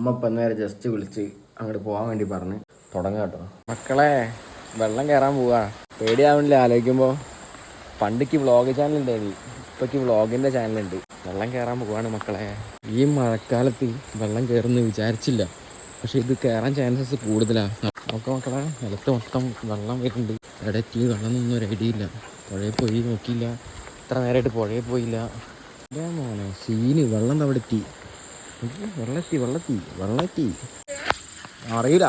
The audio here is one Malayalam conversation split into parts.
അമ്മ നേരെ ജസ്റ്റ് വിളിച്ച് അങ്ങോട്ട് പോകാൻ വേണ്ടി പറഞ്ഞ്. തുടങ്ങാം കേട്ടോ. മക്കളെ വെള്ളം കയറാൻ പോവാ. പേടിയാവണില്ല ആലോചിക്കുമ്പോൾ പണ്ടിക്ക് വ്ളോഗ് ചാനൽ ഉണ്ടായിരുന്നു ഇപ്പൊക്ക് വ്ളോഗിന്റെ ചാനലുണ്ട് വെള്ളം കയറാൻ പോവാണ് മക്കളെ. ഈ മഴക്കാലത്ത് വെള്ളം കയറുമെന്ന് വിചാരിച്ചില്ല. പക്ഷെ ഇത് കയറാൻ ചാൻസസ് കൂടുതലാണ് നോക്കാം മക്കളെ നിലത്ത് മൊത്തം വെള്ളം വരുന്നുണ്ട്. ഇടയ്ക്ക് വെള്ളം ഒന്നും ഒരു ഐഡിയ ഇല്ല. പുഴയിൽ പോയി നോക്കിയില്ല. ഇത്ര നേരമായിട്ട് പുഴയിൽ പോയില്ല. മോനെ സീന് വെള്ളം അവിടെ എത്തി വെള്ളത്തി വെള്ളത്തി വെള്ളത്തി. അറിയില്ല.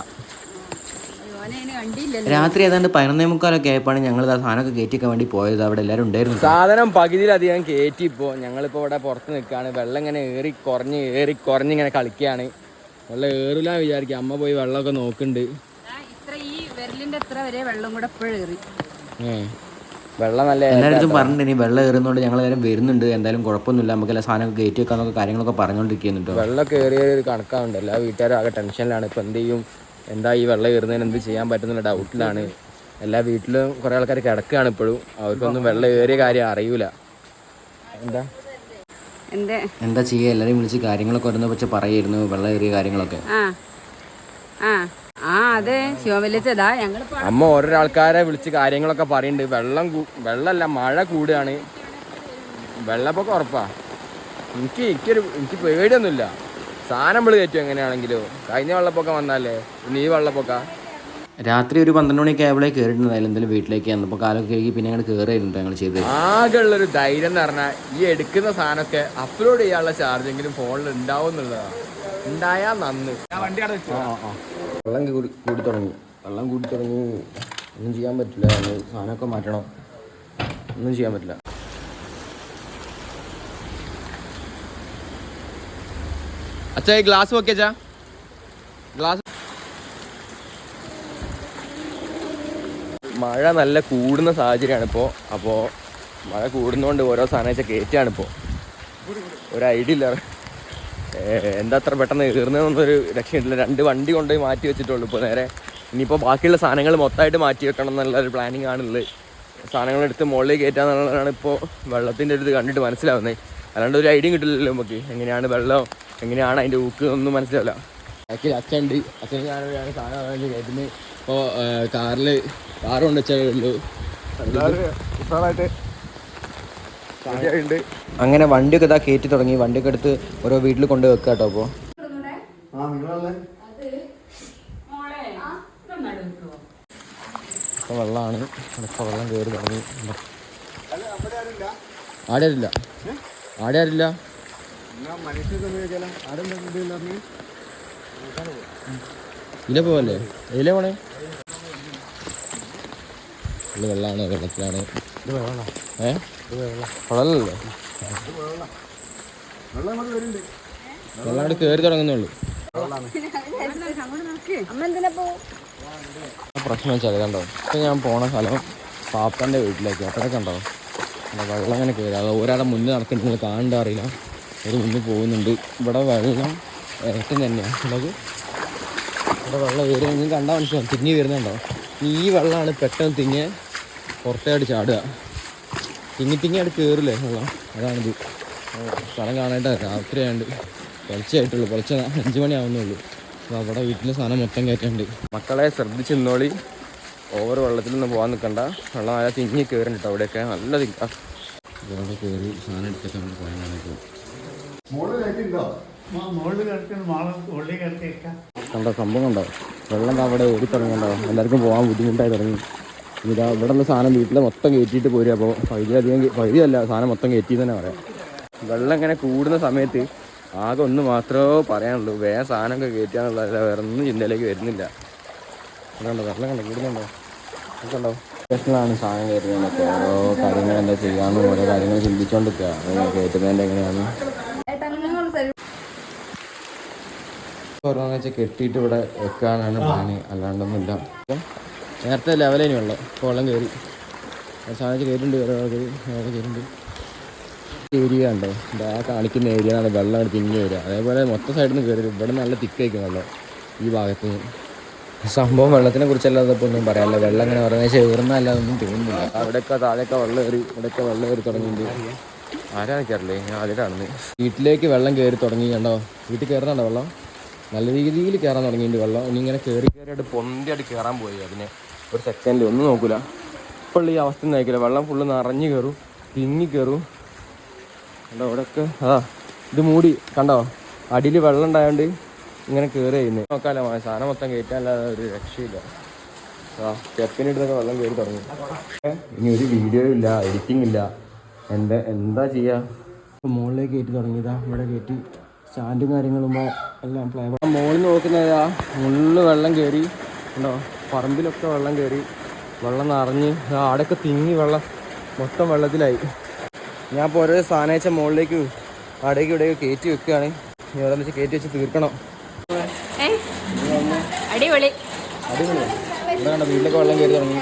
രാത്രി ഏതാണ്ട് പതിനൊന്നേ മുക്കാലൊക്കെ ആയപ്പോഴാണ് ഞങ്ങൾ ആ സാധനമൊക്കെ കയറ്റിക്കാൻ വേണ്ടി പോയത്. അവിടെ എല്ലാവരും ഉണ്ടായിരുന്നു. സാധനം പകുതിയിലധികം കയറ്റി ഇപ്പോൾ ഞങ്ങളിപ്പോൾ ഇവിടെ പുറത്ത് നിൽക്കുകയാണ് വെള്ളം ഇങ്ങനെ ഏറി കുറഞ്ഞ് ഏറി കുറഞ്ഞ് ഇങ്ങനെ കളിക്കുകയാണ് വെള്ളം ഏറില്ല വിചാരിക്കുക അമ്മ പോയി വെള്ളമൊക്കെ നോക്കുന്നുണ്ട്. ഇത്ര ഈ വിരലിന്റെ എത്ര വരെ വെള്ളം കൂടെ എപ്പോഴും ഏറി. ഏ. വെള്ളം നല്ല എല്ലായിടത്തും പറഞ്ഞിട്ട് ഇനി വെള്ളം കയറുന്നതുകൊണ്ട് ഞങ്ങൾ എല്ലാവരും വരുന്നുണ്ട്. എന്തായാലും കുഴപ്പമൊന്നുമില്ല. നമുക്ക് എല്ലാ സാധനം കയറ്റി വെക്കാന്നൊക്കെ കാര്യങ്ങളൊക്കെ പറഞ്ഞുകൊണ്ടിരിക്കുന്നു വെള്ളം കയറിയ ഒരു കണക്കാവുണ്ട് എല്ലാ വീട്ടുകാരും ആകെ ടെൻഷനിലാണ്. ഇപ്പം എന്ത് ചെയ്യും? എന്താ ഈ വെള്ളം കയറുന്നതിന് എന്ത് ചെയ്യാൻ പറ്റുന്നില്ല ഡൗട്ടിലാണ്. എല്ലാ വീട്ടിലും കുറേ ആൾക്കാർ കിടക്കുകയാണ് ഇപ്പോഴും. അവർക്കൊന്നും വെള്ളം കയറിയ കാര്യം അറിയൂല. എന്താ? എന്തേ? എന്താ ചെയ്യുക എല്ലാരെയും വിളിച്ച് കാര്യങ്ങളൊക്കെ ഓരോന്ന് വെച്ച് പറയായിരുന്നു. വെള്ളം കയറിയ കാര്യങ്ങളൊക്കെ. ആ. അതെ ഞങ്ങൾ അമ്മ ഓരോ ആൾക്കാരെ വിളിച്ച് കാര്യങ്ങളൊക്കെ പറയുന്നുണ്ട് വെള്ളം വെള്ളമല്ല മഴ കൂടുകയാണ് വെള്ളപ്പൊക്കെ ഉറപ്പാ. എനിക്ക് എനിക്കൊരു എനിക്ക് പേടിയൊന്നുമില്ല. സാധനം വിളി കയറ്റും എങ്ങനെയാണെങ്കിലും. കഴിഞ്ഞ വെള്ളപ്പൊക്കെ വന്നാലേ. ഇനി ഈ വെള്ളപ്പൊക്ക. രാത്രി ഒരു പന്ത്രണ്ട് മണിയൊക്കെ ആയപ്പോഴേ കയറിയിട്ടുണ്ടായാലും എന്തായാലും വീട്ടിലേക്ക് വന്നപ്പോൾ കാലൊക്കെ കഴുകി പിന്നെ ഞങ്ങൾ കയറിയിട്ടുണ്ട് ഞങ്ങൾ ചെയ്ത് ആകെ ഉള്ളൊരു ധൈര്യം എന്ന് പറഞ്ഞാൽ ഈ എടുക്കുന്ന സാധനമൊക്കെ അപ്ലോഡ് ചെയ്യാനുള്ള ചാർജെങ്കിലും ഫോണിൽ ഉണ്ടാവും എന്നുള്ളതാണ് ഉണ്ടായാൽ നന്ന്. വെള്ളം കൂടി കൂടി തുടങ്ങി. വെള്ളം കൂടി തുടങ്ങി. ഒന്നും ചെയ്യാൻ പറ്റില്ല. സാധനമൊക്കെ മാറ്റണം. ഒന്നും ചെയ്യാൻ പറ്റില്ല. അച്ഛാ ഈ ഗ്ലാസ് വെക്കച്ചാ ഗ്ലാസ് മഴ നല്ല കൂടുന്ന സാഹചര്യമാണ് ഇപ്പോൾ അപ്പോൾ മഴ കൂടുന്നതുകൊണ്ട് ഓരോ സാധനം വെച്ചാൽ കയറ്റാണിപ്പോൾ ഒരു ഐഡിയ ഇല്ല. എന്താ അത്ര പെട്ടെന്ന് കയറുന്നതെന്നൊരു രക്ഷയില്ല രണ്ട് വണ്ടി കൊണ്ടുപോയി മാറ്റി വെച്ചിട്ടുള്ളൂ. ഇപ്പോൾ നേരെ ഇനിയിപ്പോൾ ബാക്കിയുള്ള സാധനങ്ങൾ മൊത്തമായിട്ട് മാറ്റി വെക്കണം എന്നുള്ള ഒരു പ്ലാനിങ് ആണുള്ളത്. സാധനങ്ങൾ എടുത്ത് മുകളിൽ കയറ്റാന്നുള്ളതാണ് ഇപ്പോൾ വെള്ളത്തിന്റെ ഒരു ഇത് കണ്ടിട്ട് മനസ്സിലാവുന്നത്. അല്ലാണ്ട് ഒരു ഐഡിയ കിട്ടില്ലല്ലോ നമുക്ക്. എങ്ങനെയാണ് വെള്ളം എങ്ങനെയാണ് അതിന്റെ ഊക്ക് ഒന്നും മനസ്സിലാവില്ല. ബാക്കി അച്ഛൻ ഉണ്ട് അച്ഛൻ ഞാനൊരു സാധനം വാങ്ങി കയറ്റുന്നത്. ഇപ്പോൾ കാറിൽ കാർ കൊണ്ട് അങ്ങനെ വണ്ടിയൊക്കെ ഇതാ കയറ്റി തുടങ്ങി. വണ്ടിയൊക്കെ എടുത്ത് ഓരോ വീട്ടിൽ കൊണ്ട് വെക്കുക കേട്ടോ അപ്പോൾ ഇപ്പോൾ വെള്ളമാണ് ഇപ്പോൾ വെള്ളം കയറി തുടങ്ങി. ആടെ ആരില്ല ആടെ ആരില്ല ഇല പോവല്ലേ? ഇല പോണേ? ഉള്ള വെള്ളമാണ് വെള്ളത്തിലാണ്. ഏ? കുഴലല്ലേ വെള്ളം അങ്ങോട്ട് കയറി തുടങ്ങുന്നുള്ളൂ പ്രശ്നം വെച്ചാൽ കണ്ടോ? ഇപ്പം ഞാൻ പോണ സ്ഥലം പാപ്പന്റെ വീട്ടിലേക്ക്. അപ്പോഴൊക്കെ കണ്ടോ? അവിടെ വെള്ളം അങ്ങനെ കയറി അത് ഒരാളെ മുന്നിൽ നടക്കുന്നുണ്ട്. കാണണ്ട അറിയില്ല. ഒരു മുന്നിൽ പോകുന്നുണ്ട്. ഇവിടെ വെള്ളം ഏറ്റവും തന്നെയാണ് ഉള്ളത് ഇവിടെ വെള്ളം കയറി നിങ്ങൾ കണ്ടാൽ മനസ്സിലാവും. തിങ്ങി വരുന്നുണ്ടോ? ഈ വെള്ളമാണ് പെട്ടെന്ന് തിങ്ങി പുറത്തേട്ട് ചാടുക. തിങ്ങി തിങ്ങി അവിടെ കയറില്ലേ വെള്ളം അതാണിത്. സ്ഥലം കാണാനായിട്ട് രാത്രി ആയതുകൊണ്ട് പൊളിച്ചായിട്ടുള്ളൂ പൊളിച്ച അഞ്ച് മണിയാവുന്നുള്ളൂ അവിടെ വീട്ടിലെ സാധനം മൊത്തം കയറ്റുന്നുണ്ട് മക്കളെ ശ്രദ്ധിച്ച് നിന്നോളി ഓവർ വെള്ളത്തിലൊന്നും പോകാൻ നിൽക്കണ്ട വെള്ളം നല്ല തിങ്ങി കയറുന്നുണ്ട് അവിടെയൊക്കെ. നല്ല തിങ്ങ. ഇവിടെ കയറി സാധനം എടുത്തൊക്കെ നമ്മൾ ഉള്ളിൽ കണ്ടോ സംഭവം കണ്ടോ? വെള്ളം അവിടെ ഓടി തുടങ്ങണ്ടോ എല്ലാവർക്കും പോകാൻ ബുദ്ധിമുട്ടായി തുടങ്ങി. ഇതാ ഇവിടെ നിന്ന് സാധനം വീട്ടിൽ മൊത്തം കയറ്റിയിട്ട് പോരുക അപ്പോൾ പകുതി അധികം പകുതി അല്ല സാധനം മൊത്തം കയറ്റി തന്നെ പറയാം. വെള്ളം ഇങ്ങനെ കൂടുന്ന സമയത്ത് ആകെ ഒന്ന് മാത്രമേ പറയാനുള്ളൂ. വേറെ സാധനമൊക്കെ കയറ്റാന്നുള്ളതല്ല വേറെ ഒന്നും ചിന്തയിലേക്ക് വരുന്നില്ല. കണ്ടോ വെള്ളം കണ്ടോ? കൂടുന്നുണ്ടോ? കണ്ടോ പ്രശ്നമാണ് സാധനം കയറ്റുന്നതൊക്കെ ഓരോ കാര്യങ്ങൾ എന്താ ചെയ്യാമെന്നും ഓരോ കാര്യങ്ങൾ ചിന്തിച്ചുകൊണ്ടിരിക്കുക കയറ്റുന്നതിന്റെ എങ്ങനെയാണ് ഓരോന്ന് വെച്ചാൽ കെട്ടിയിട്ട് ഇവിടെ വെക്കാനാണ് പ്ലാന് അല്ലാണ്ടൊന്നുമില്ല. നേരത്തെ ലെവലേനും വെള്ളം ഇപ്പോൾ വെള്ളം കയറി സാധനം കയറിയിട്ടുണ്ട് ഒരാൾക്ക് വേറെ കയറിയിട്ടുണ്ട് ഏരിയ ഉണ്ടോ ആ കാണിക്കുന്ന ഏരിയ ആണ്. വെള്ളം അങ്ങോട്ട് തിങ്ങി വരിക. അതേപോലെ മൊത്തം സൈഡിൽ നിന്ന് കയറി ഇവിടെ നല്ല തിക്കായിരിക്കും വെള്ളം. ഈ ഭാഗത്ത്. സംഭവം വെള്ളത്തിനെ കുറിച്ചല്ലാതെ ഇപ്പോൾ ഒന്നും പറയാനില്ല. വെള്ളം ഇങ്ങനെ ചേർന്നല്ലാതെ ഒന്നും തോന്നുന്നില്ല. അവിടെയൊക്കെ താഴെയൊക്കെ വെള്ളം കയറി ഇവിടെയൊക്കെ വെള്ളം കയറി തുടങ്ങിയിട്ടുണ്ട്. ആരാണ് കയറില്ലേ ഞാൻ ആദ്യമായിട്ടാണെന്ന് വീട്ടിലേക്ക് വെള്ളം കയറി തുടങ്ങി കണ്ടോ? വീട്ടിൽ കയറുന്നുണ്ടോ വെള്ളം? നല്ല രീതിയിൽ കയറാൻ തുടങ്ങിയിട്ടുണ്ട് വെള്ളം. ഇനി ഇങ്ങനെ കയറി കയറി കയറിയായിട്ട് പൊന്തിയായിട്ട് കയറാൻ പോയി അതിനെ. ഒരു സെക്കൻഡിൽ ഒന്നും നോക്കില്ല പുള്ളി ഈ അവസ്ഥ നയിക്കില്ല വെള്ളം ഫുള്ള് നിറഞ്ഞു കയറും തിങ്ങി കയറും കണ്ടോ ഇവിടെയൊക്കെ ആ ഇത് മൂടി. കണ്ടോ? അടിയിൽ വെള്ളം ഉണ്ടായതുകൊണ്ട് ഇങ്ങനെ കയറി ചെയ്യുന്നത് നോക്കാമല്ലോ മോനെ, സാധനം മൊത്തം കയറ്റാനല്ലാതെ ഒരു രക്ഷയില്ല. ആ സ്റ്റെപ്പിനിട്ടൊക്കെ വെള്ളം കയറി തുടങ്ങി. ഇനി ഒരു വീഡിയോ ഇല്ല എഡിറ്റിംഗ് ഇല്ല. എന്താ എന്താ ചെയ്യുക മുകളിലേക്ക് കയറ്റി തുടങ്ങിയതാ. ഇവിടെ കയറ്റി സ്റ്റാൻഡും കാര്യങ്ങളും എല്ലാം പ്ലേ മുകളിൽ നോക്കുന്നതാ. മുള്ളു വെള്ളം കയറി ഉണ്ടോ പറമ്പിലൊക്കെ വെള്ളം കയറി വെള്ളം നിറഞ്ഞ് ആടൊക്കെ തിങ്ങി വെള്ളം മൊത്തം വെള്ളത്തിലായി. ഞാൻ ഇപ്പോൾ ഓരോ സാധനം വെച്ചാൽ മുകളിലേക്ക് അടയ്ക്ക് ഇവിടേക്ക് കയറ്റി വെക്കുകയാണ്. ഇനി ഓരോന്ന് വെച്ച് കയറ്റി വെച്ച് തീർക്കണം. അടിപൊളി. അടിപൊളി. എന്താണ് വീട്ടിലൊക്കെ വെള്ളം കയറി തുടങ്ങി.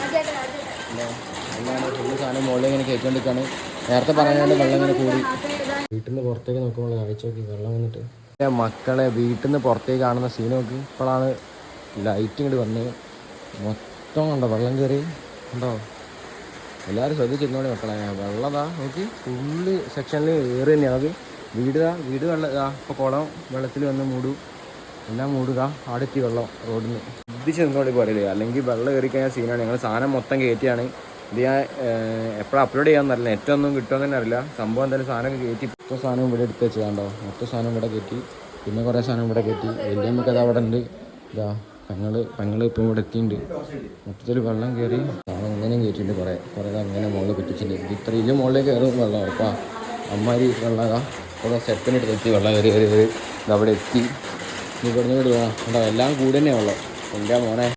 ഫുള്ള് സാധനം മുകളിലേക്ക് ഇങ്ങനെ കയറ്റിക്കൊണ്ടിരിക്കുകയാണ്. നേരത്തെ പറയാണ്ട് വെള്ളം ഇങ്ങനെ കൂടി. വീട്ടിൽ നിന്ന് പുറത്തേക്ക് നോക്കുമ്പോൾ കാഴ്ച നോക്കി വെള്ളം വന്നിട്ട്. മക്കളെ വീട്ടിൽ നിന്ന് പുറത്തേക്ക് കാണുന്ന സീൻ നോക്കി. ഇപ്പോഴാണ് ലൈറ്റ് ഇങ്ങോട്ട് വന്നത് മൊത്തം കണ്ടോ? വെള്ളം കയറി ഉണ്ടോ എല്ലാവരും ശ്രദ്ധിച്ചിരുന്നോടെ മക്കളെ. വെള്ളതാ നോക്കി. ഫുള്ള് സെക്ഷനിൽ ഏറി തന്നെയാണ് അത് വീട് ദാ വീട് വെള്ളം ഇതാ. ഇപ്പോൾ കുളം വെള്ളത്തിൽ വന്ന് മൂടും. എല്ലാം മൂടുക ആടെത്തി വെള്ളം റോഡിൽ നിന്ന് ശ്രദ്ധിച്ച് നിന്നോട് പറയില്ലേ അല്ലെങ്കിൽ വെള്ളം കയറി കഴിഞ്ഞാൽ സീനാണ്. ഞങ്ങൾ സാധനം മൊത്തം കയറ്റിയാണ് ഇത് ഞാൻ എപ്പോഴും അപ്ലോഡ് ചെയ്യാമെന്നറിയില്ല നെറ്റ് ഒന്നും കിട്ടുമെന്ന് തന്നെ അറിയില്ല. സംഭവം എന്തായാലും സാധനം കയറ്റി മൊത്തം സാധനം ഇവിടെ എടുത്ത് വെച്ചതാണ്ടോ മൊത്തം സാധനം ഇവിടെ കയറ്റി പിന്നെ കുറേ സാധനം ഇവിടെ കയറ്റി വലിയ നമുക്ക് അത് അവിടെ ഉണ്ട്. ഇതാ. പെങ്ങൾ ഇപ്പം ഇവിടെ എത്തിയിട്ടുണ്ട് മൊത്തത്തിൽ വെള്ളം കയറി സാധനം ഇങ്ങനെ കയറ്റിയിട്ടുണ്ട് കുറേ. കുറേ അങ്ങനെ മുകളിൽ പറ്റിച്ചിട്ടുണ്ട് ഇത് ഇത്രയും മുകളിലേക്ക് കയറും വെള്ളം. ഉറപ്പാ അമ്മാരി വെള്ളം ഇതാ ഇവിടെ സ്റ്റെപ്പിനെടുത്ത് എത്തി വെള്ളം കയറി കയറി കയറി ഇതവിടെ എത്തി. നീ പറഞ്ഞു വിടുക എല്ലാം കൂടെ തന്നെ വെള്ളം എന്റെ മോനെ.